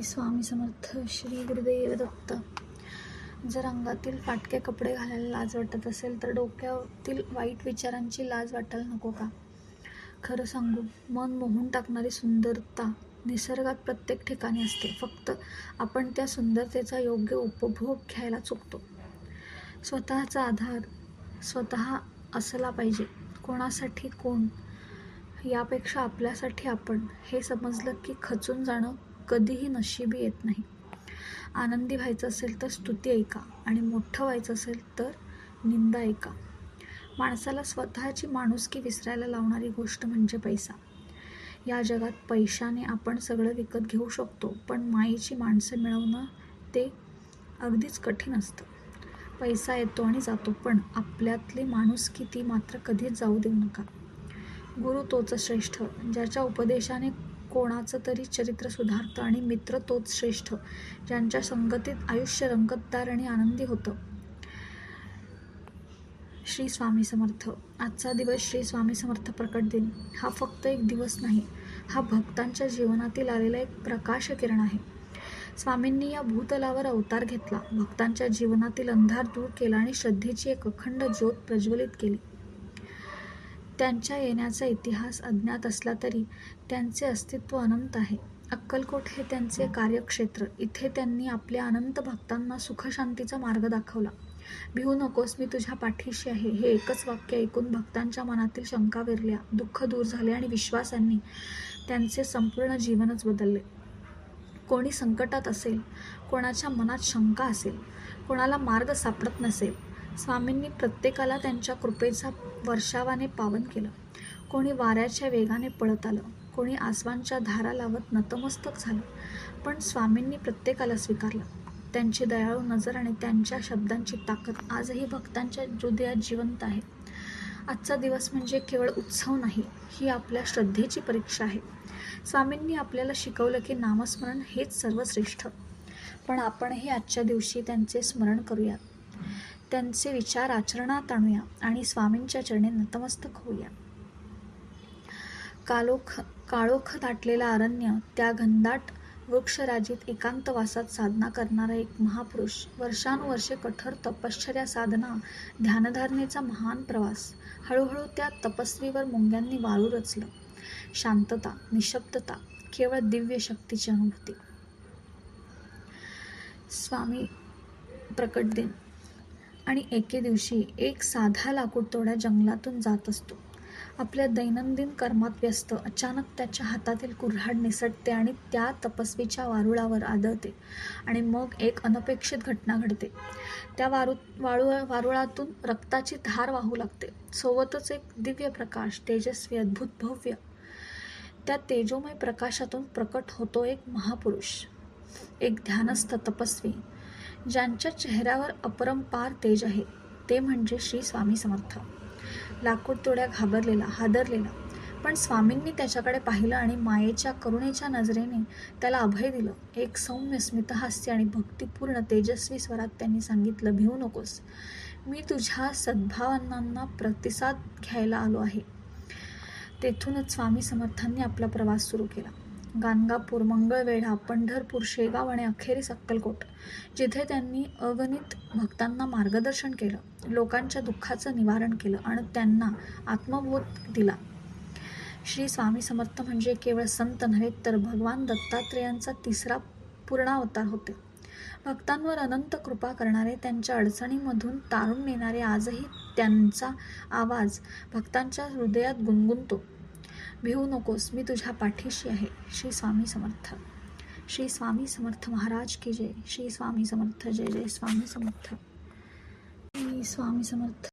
श्री स्वामी समर्थ श्री गुरुदेव दत्त. जर अंगातील फाटके कपडे घालायला लाज वाटत असेल तर डोक्यातील वाईट विचारांची लाज वाटायला नको का? खरं सांगू मन मोहून टाकणारी सुंदरता निसर्गात प्रत्येक ठिकाणी असते. फक्त आपण त्या सुंदरतेचा योग्य उपभोग घ्यायला चुकतो. स्वतःचा आधार स्वतः असला पाहिजे. कोणासाठी कोण? यापेक्षा आपल्यासाठी आपण. हे समजलं की खचून जाणं कधीही नशिबी येत नाही. आनंदी व्हायचं असेल तर स्तुती ऐका आणि मोठं व्हायचं असेल तर निंदा ऐका. माणसाला स्वतःची माणुसकी विसरायला लावणारी गोष्ट म्हणजे पैसा. या जगात पैशाने आपण सगळं विकत घेऊ शकतो पण माईची माणसं मिळवणं ते अगदीच कठीण असतं. पैसा येतो आणि जातो पण आपल्यातली माणुसकी ती मात्र कधीच जाऊ देऊ नका. गुरु तोच श्रेष्ठ ज्याच्या उपदेशाने कोणाचं तरी चरित्र सुधारतं आणि मित्र तोच श्रेष्ठ ज्यांच्या संगतीत आयुष्य रंगतदार आणि आनंदी होतं. श्री स्वामी समर्थ. आजचा दिवस श्री स्वामी समर्थ प्रकट दिन. हा फक्त एक दिवस नाही हा भक्तांच्या जीवनातील आलेला एक प्रकाश किरण आहे. स्वामींनी या भूतलावर अवतार घेतला. भक्तांच्या जीवनातील अंधार दूर केला आणि श्रद्धेची एक अखंड ज्योत प्रज्वलित केली. त्यांच्या येण्याचा इतिहास अज्ञात असला तरी त्यांचे अस्तित्व अनंत आहे. अक्कलकोट हे त्यांचे कार्यक्षेत्र. इथे त्यांनी आपल्या अनंत भक्तांना सुखशांतीचा मार्ग दाखवला. भिवू नकोस मी तुझ्या पाठीशी आहे. हे एकच वाक्य ऐकून भक्तांच्या मनातील शंका विरल्या. दुःख दूर झाले आणि विश्वासांनी त्यांचे संपूर्ण जीवनच बदलले. कोणी संकटात असेल कोणाच्या मनात शंका असेल कोणाला मार्ग सापडत नसेल स्वामींनी प्रत्येकाला त्यांच्या कृपेचा वर्षावाने पावन केलं. कोणी वाऱ्याच्या वेगाने पळत आलं कोणी आसवांच्या धारा लावत नतमस्तक झालं पण स्वामींनी प्रत्येकाला स्वीकारलं. त्यांची दयाळू नजर आणि त्यांच्या शब्दांची ताकद आजही भक्तांच्या हृदयात जिवंत आहे. आजचा दिवस म्हणजे केवळ उत्सव नाही ही आपल्या श्रद्धेची परीक्षा आहे. स्वामींनी आपल्याला शिकवलं की नामस्मरण हेच सर्वश्रेष्ठ. पण आपणही आजच्या दिवशी त्यांचे स्मरण करूयात. त्यांचे विचार आचरणात आणूया आणि स्वामींच्या चरणी नतमस्तक होऊया. कालोख काळोख दाटलेला अरण्य त्या घनदाट वृक्षराजीत एकांतवासात साधना करणारा एक महापुरुष वर्षानुवर्षे कठोर तपश्चर्या साधना ध्यानधारणेचा महान प्रवास हळूहळू त्या तपस्वीवर मुंग्यांनी वाळू रचलं. शांतता निशब्दता केवळ दिव्य शक्तीची अनुभूती. स्वामी प्रकट दिन. आणि एके दिवशी एक साधा लाकूड तोड्या जंगलातून जात असतो. आपल्या दैनंदिन कर्मात व्यस्त अचानक त्याच्या हातातील कुऱ्हाड निसटते आणि त्या तपस्वीच्या वारुळावर आदळते आणि मग एक अनपेक्षित घटना घडते. त्या वारू वाळू वारुळातून रक्ताची धार वाहू लागते. सोबतच एक दिव्य प्रकाश तेजस्वी अद्भुत भव्य. त्या तेजोमय प्रकाशातून प्रकट होतो एक महापुरुष. एक ध्यानस्थ तपस्वी. ज्यांच्या चेहऱ्यावर अपरंपार तेज आहे ते म्हणजे श्री स्वामी समर्थ. लाकूड तोड्या घाबरलेला हादरलेला. पण स्वामींनी त्याच्याकडे पाहिलं आणि मायेच्या करुणेच्या नजरेने त्याला अभय दिलं. एक सौम्य स्मितहास्य आणि भक्तिपूर्ण तेजस्वी स्वरात त्यांनी सांगितलं भिवू नकोस. मी तुझ्या सद्भावनांना प्रतिसाद घ्यायला आलो आहे. तेथूनच स्वामी समर्थांनी आपला प्रवास सुरू केला. गाणगापूर मंगळवेढा पंढरपूर शेगाव आणि अखेरीस अक्कलकोट जिथे त्यांनी अगणित भक्तांना मार्गदर्शन केलं लोकांच्या दुःखाचं निवारण केलं आणि त्यांना आत्मबोध दिला. श्री स्वामी समर्थ म्हणजे केवळ संत नव्हे तर भगवान दत्तात्रेयांचा तिसरा पूर्णावतार होते. भक्तांवर अनंत कृपा करणारे त्यांच्या अडचणीमधून तारून नेणारे आजही त्यांचा आवाज भक्तांच्या हृदयात गुणगुणतो. भिवू नकोस मी तुझ्या पाठीशी आहे. श्री स्वामी समर्थ. श्री स्वामी समर्थ महाराज की जय. श्री स्वामी समर्थ जय जय स्वामी समर्थ. श्री स्वामी समर्थ